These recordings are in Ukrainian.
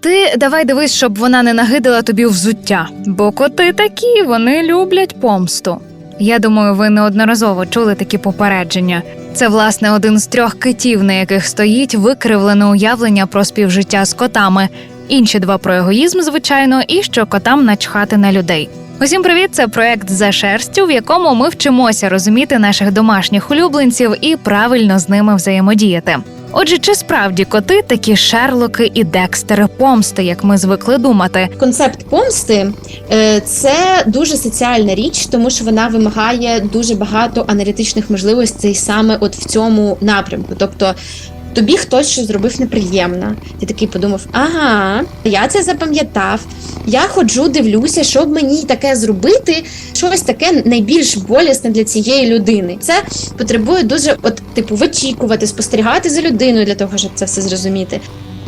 Ти давай дивись, щоб вона не нагидила тобі взуття, бо коти такі, вони люблять помсту. Я думаю, ви неодноразово чули такі попередження. Це власне один з трьох китів, на яких стоїть викривлене уявлення про співжиття з котами. Інші два про егоїзм, звичайно, і що котам начхати на людей. Усім привіт! Це проект за шерстю, в якому ми вчимося розуміти наших домашніх улюбленців і правильно з ними взаємодіяти. Отже, чи справді коти такі шерлоки і декстери помсти, як ми звикли думати? Концепт помсти е, це дуже соціальна річ, тому що вона вимагає дуже багато аналітичних можливостей саме от в цьому напрямку. Тобто тобі хтось щось зробив неприємно. Ти такий подумав: ага, я це запам'ятав. Я ходжу, дивлюся, щоб мені таке зробити, щось таке найбільш болісне для цієї людини. Це потребує дуже, от, типу, вичікувати, спостерігати за людиною для того, щоб це все зрозуміти.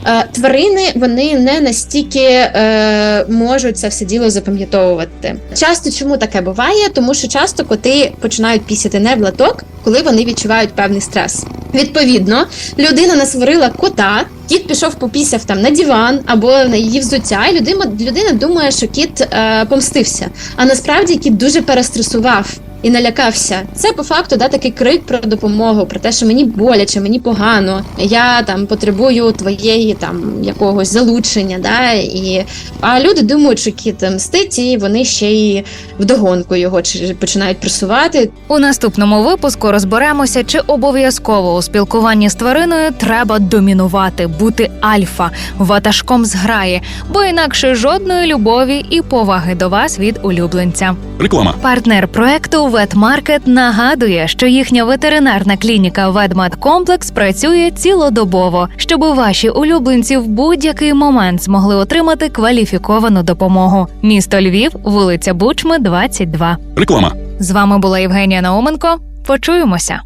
Е, Тварини вони не настільки е, можуть це все діло запам'ятовувати. Часто чому таке буває? Тому що часто коти починають пісяти не в латок, коли вони відчувають певний стрес. Відповідно, людина насварила кота, кіт пішов попісяв там на диван або на її взуття, і людина, людина думає, що кіт е, помстився. А насправді кіт дуже перестресував. І налякався. Це по факту да такий крик про допомогу, про те, що мені боляче, мені погано. Я там потребую твоєї там якогось залучення. Да, і а люди думають, що кіт мстить, і вони ще й вдогонку його чи починають пресувати. У наступному випуску розберемося, чи обов'язково у спілкуванні з твариною треба домінувати, бути альфа, ватажком зграї, бо інакше жодної любові і поваги до вас від улюбленця. Реклама. Партнер проекту Ветмаркет нагадує, що їхня ветеринарна клініка Ведмедкомплекс працює цілодобово, щоб ваші улюбленці в будь-який момент змогли отримати кваліфіковану допомогу. Місто Львів, вулиця Бучми, 22. Реклама. З вами була Євгенія Науменко. Почуємося.